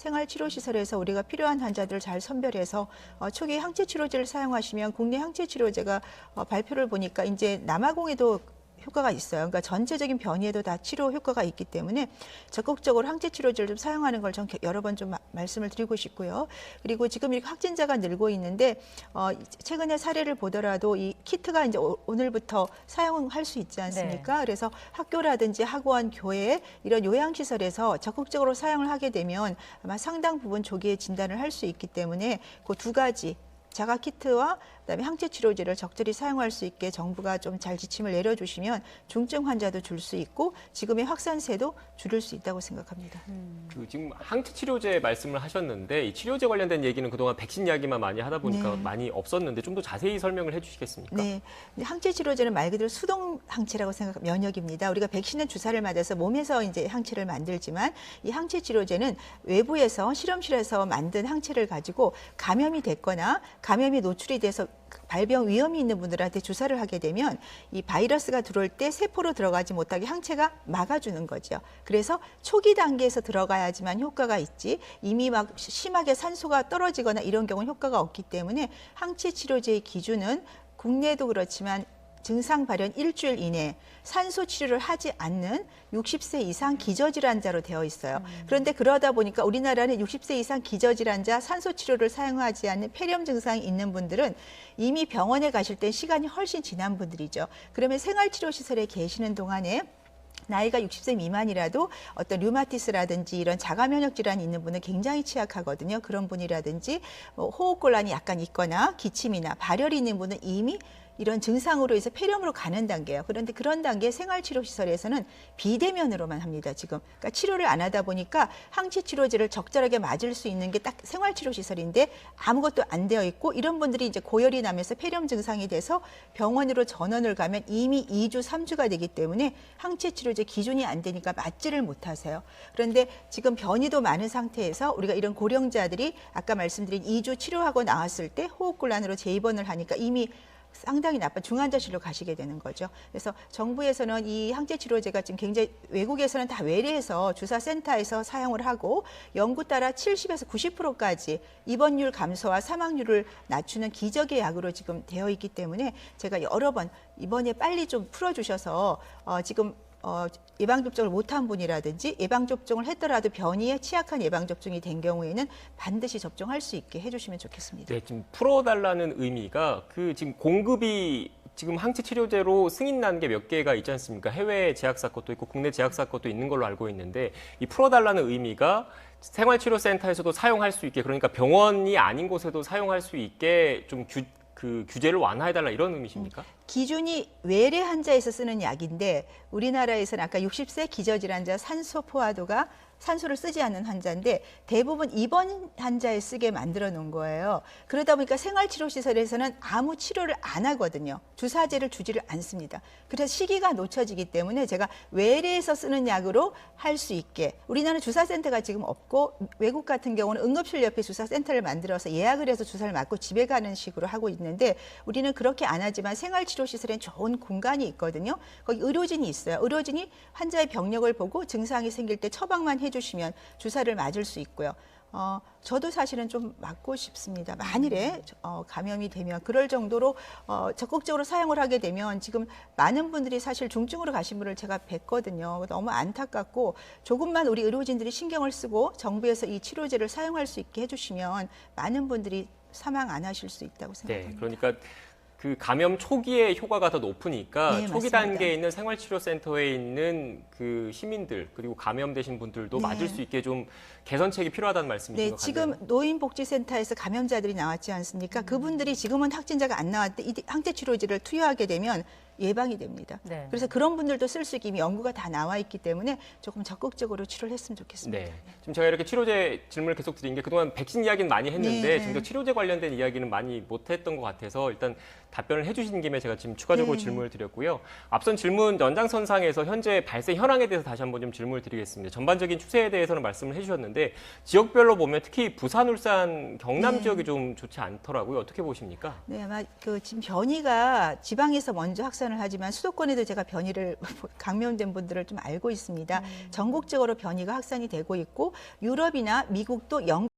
생활치료시설에서 우리가 필요한 환자들을 잘 선별해서 어, 초기 항체 치료제를 사용하시면 국내 항체 치료제가 어, 발표를 보니까 이제 남아공에도 효과가 있어요. 그러니까 전체적인 변이에도 다 치료 효과가 있기 때문에 적극적으로 항체 치료제를 좀 사용하는 걸 전 여러 번 좀 말씀을 드리고 싶고요. 그리고 지금 이렇게 확진자가 늘고 있는데 어, 최근에 사례를 보더라도 이 키트가 이제 오- 오늘부터 사용할 수 있지 않습니까? 그래서 학교라든지 학원, 교회 이런 요양 시설에서 적극적으로 사용을 하게 되면 아마 상당 부분 조기에 진단을 할 수 있기 때문에 그 두 가지 자가 키트와 그다음에 항체 치료제를 적절히 사용할 수 있게 정부가 좀 잘 지침을 내려주시면 중증 환자도 줄 수 있고 지금의 확산세도 줄일 수 있다고 생각합니다. 그 지금 항체 치료제 말씀을 하셨는데 이 치료제 관련된 얘기는 그동안 백신 이야기만 많이 하다 보니까 네. 많이 없었는데 좀 더 자세히 설명을 해주시겠습니까? 네, 항체 치료제는 말 그대로 수동 항체라고 생각 면역입니다. 우리가 백신은 주사를 맞아서 몸에서 이제 항체를 만들지만 이 항체 치료제는 외부에서 실험실에서 만든 항체를 가지고 감염이 됐거나 감염이 노출이 돼서 발병 위험이 있는 분들한테 주사를 하게 되면 이 바이러스가 들어올 때 세포로 들어가지 못하게 항체가 막아주는 거죠. 그래서 초기 단계에서 들어가야지만 효과가 있지 이미 막 심하게 산소가 떨어지거나 이런 경우는 효과가 없기 때문에 항체 치료제의 기준은 국내도 그렇지만 증상 발현 일주일 이내 산소 치료를 하지 않는 60세 이상 기저질환자로 되어 있어요. 그런데 그러다 보니까 우리나라는 60세 이상 기저질환자 산소 치료를 사용하지 않는 폐렴 증상이 있는 분들은 이미 병원에 가실 때 시간이 훨씬 지난 분들이죠. 그러면 생활치료 시설에 계시는 동안에 나이가 60세 미만이라도 어떤 류마티스라든지 이런 자가 면역 질환이 있는 분은 굉장히 취약하거든요. 그런 분이라든지 뭐 호흡곤란이 약간 있거나 기침이나 발열이 있는 분은 이미 이런 증상으로 해서 폐렴으로 가는 단계예요. 그런데 그런 단계 생활치료시설에서는 비대면으로만 합니다. 지금 그러니까 치료를 안 하다 보니까 항체 치료제를 적절하게 맞을 수 있는 게 딱 생활치료시설인데 아무것도 안 되어 있고 이런 분들이 이제 고열이 나면서 폐렴 증상이 돼서 병원으로 전원을 가면 이미 2주, 3주가 되기 때문에 항체 치료제 기준이 안 되니까 맞지를 못하세요. 그런데 지금 변이도 많은 상태에서 우리가 이런 고령자들이 아까 말씀드린 2주 치료하고 나왔을 때 호흡곤란으로 재입원을 하니까 이미 상당히 나쁜 중환자실로 가시게 되는 거죠. 그래서 정부에서는 이 항체 치료제가 지금 굉장히 외국에서는 다 외래해서 주사 센터에서 사용을 하고 연구 따라 70에서 90%까지 입원율 감소와 사망률을 낮추는 기적의 약으로 지금 되어 있기 때문에 제가 여러 번 이번에 빨리 좀 풀어 주셔서 어, 지금 어, 예방접종을 못한 분이라든지 예방접종을 했더라도 변이에 취약한 예방접종이 된 경우에는 반드시 접종할 수 있게 해주시면 좋겠습니다. 네, 지금 풀어달라는 의미가 그 지금 공급이 지금 항체 치료제로 승인 난 게 몇 개가 있지 않습니까? 해외 제약사 것도 있고 국내 제약사 것도 있는 걸로 알고 있는데 이 풀어달라는 의미가 생활치료센터에서도 사용할 수 있게 그러니까 병원이 아닌 곳에도 사용할 수 있게 좀 규, 그 규제를 완화해달라 이런 의미십니까? 기준이 외래 환자에서 쓰는 약인데 우리나라에서는 아까 60세 기저질환자 산소 포화도가 산소를 쓰지 않는 환자인데 대부분 입원 환자에 쓰게 만들어 놓은 거예요. 그러다 보니까 생활치료시설에서는 아무 치료를 안 하거든요. 주사제를 주지를 않습니다. 그래서 시기가 놓쳐지기 때문에 제가 외래에서 쓰는 약으로 할 수 있게 우리나라는 주사센터가 지금 없고 외국 같은 경우는 응급실 옆에 주사센터를 만들어서 예약을 해서 주사를 맞고 집에 가는 식으로 하고 있는데 우리는 그렇게 안 하지만 생활치료 시설엔 좋은 공간이 있거든요. 거기 의료진이 있어요. 의료진이 환자의 병력을 보고 증상이 생길 때 처방만 해주시면 주사를 맞을 수 있고요. 어, 저도 사실은 좀 맞고 싶습니다. 만일에 어, 감염이 되면 그럴 정도로 어, 적극적으로 사용을 하게 되면 지금 많은 분들이 사실 중증으로 가신 분을 제가 뵀거든요. 너무 안타깝고 조금만 우리 의료진들이 신경을 쓰고 정부에서 이 치료제를 사용할 수 있게 해주시면 많은 분들이 사망 안 하실 수 있다고 네, 생각합니다. 그러니까 그 감염 초기에 효과가 더 높으니까 네, 초기 맞습니다. 단계에 있는 생활치료센터에 있는 그 시민들 그리고 감염되신 분들도 네. 맞을 수 있게 좀 개선책이 필요하다는 말씀이신 네, 것 같네요. 지금 노인복지센터에서 감염자들이 나왔지 않습니까? 그분들이 지금은 확진자가 안 나왔대 이 항체 치료제를 투여하게 되면 예방이 됩니다. 네. 그래서 그런 분들도 쓸 수 있게 이미 연구가 다 나와 있기 때문에 조금 적극적으로 치료를 했으면 좋겠습니다. 네. 지금 제가 이렇게 치료제 질문을 계속 드린 게 그동안 백신 이야기는 많이 했는데 네. 지금 더 치료제 관련된 이야기는 많이 못 했던 것 같아서 일단 답변을 해주신 김에 제가 지금 추가적으로 네. 질문을 드렸고요. 앞선 질문 연장선상에서 현재 발생 현황에 대해서 다시 한번 좀 질문을 드리겠습니다. 전반적인 추세에 대해서는 말씀을 해주셨는데 지역별로 보면 특히 부산, 울산, 경남 네. 지역이 좀 좋지 않더라고요. 어떻게 보십니까? 네, 아마 그 지금 변이가 지방에서 먼저 확산 을 확산을 하지만 수도권에도 제가 변이를 감염된 분들을 좀 알고 있습니다. 전국적으로 변이가 확산이 되고 있고 유럽이나 미국도 영